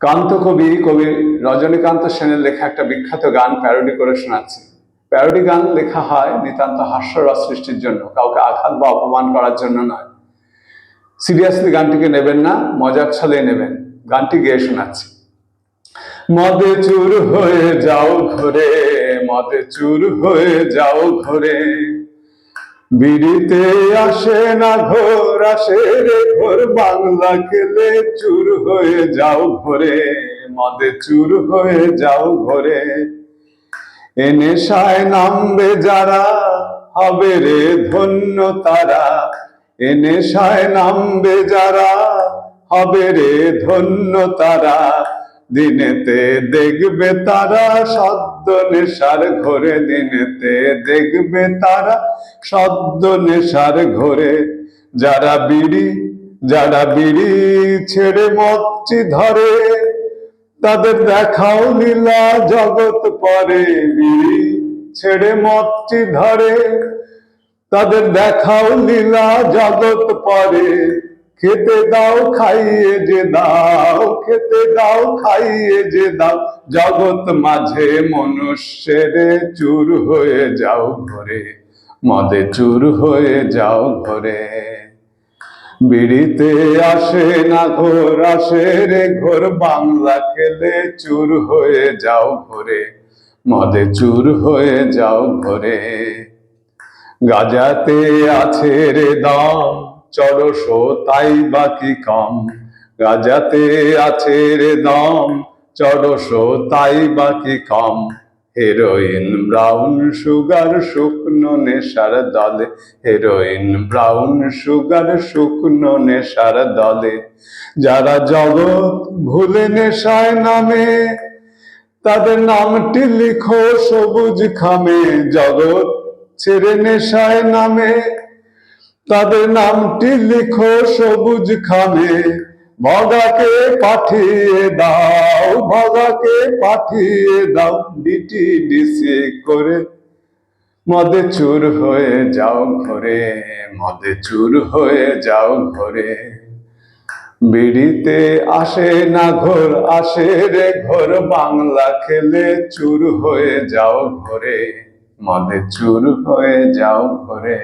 কান্ত কবি কবি রজনীকান্ত সেনের লেখা একটা বিখ্যাত গান প্যারোডি করে শোনাচ্ছি। প্যারোডি গান লেখা হয় নিতান্ত হাস্যরস সৃষ্টির জন্য, কাউকে আঘাত বা অপমান করার জন্য নয়। সিরিয়াসলি গানটিকে নেবেন না, মজার ছলে নেবেন। গানটি গেয়ে শোনাচ্ছি। মদে চুর হয়ে যাও ঘরে, মদে চুর হয়ে যাও ঘরে। বিড়িতে আসে না ঘোর, আসে রে ঘোর। বাংলা খেলে চুর হয়ে যাও ঘরে, মদে চুর হয়ে যাও ঘরে। এ নেশায় নামবে যারা, হবে রে ধন্য তারা। এ নেশায় নামবে যারা, হবে রে ধন্য তারা। দিনেতে দেখবে তারা সদ্য নেশার ঘরে, দিনেতে দেখবে তারা সদ্য নেশার ঘরে। যারা বিড়ি যারা বিড়ি ছেড়ে মচ্ছি ধরে, তাদের দেখাও লীলা জগৎ পরে। বিড়ি ছেড়ে মচ্ছি ধরে, তাদের দেখাও লীলা জগৎ পরে। খেতে দাও, খাইয়ে যে দাও, খেতে দাও, খাইয়ে যে দাও। জগৎ মাঝে মনুষ্যের চুর হয়ে যাও ঘরে, মদে চুর হয়ে যাও ঘরে। বিড়িতে আসে না ঘোর, আসে রে ঘোর, বাংলা খেলে চুর হয়ে যাও ঘরে, মদে চুর হয়ে যাও ঘরে। গাজাতে আছে রে দাম চড়শো তাই বাকি কম? রাজাতে আছে রে দাম চড়শো তাই বাকি কম? হেরোইন ব্রাউন সুগার, শুকনো নেশার দলে। হেরোইন ব্রাউন সুগার, শুকনো নেশার দলে। যারা জগৎ ভুলে নেশায় নামে, তাদের নামটি লিখো সবুজ খামে। জগৎ ছেড়ে নেশায় নামে। তাদের নামটি লিখো সবুজ খামে ভগাকে পাঠিয়ে দাও ভগাকে পাঠিয়ে দাও, ডিটি ডিসি করে। মদে চুর হয়ে যাও ঘরে, মদে চুর হয়ে যাও ঘরে। বিড়িতে আসে না ঘোর, আসে রে ঘোর, বাংলা খেলে চুর হয়ে যাও ঘরে। মদে চুর হয়ে যাও ঘরে।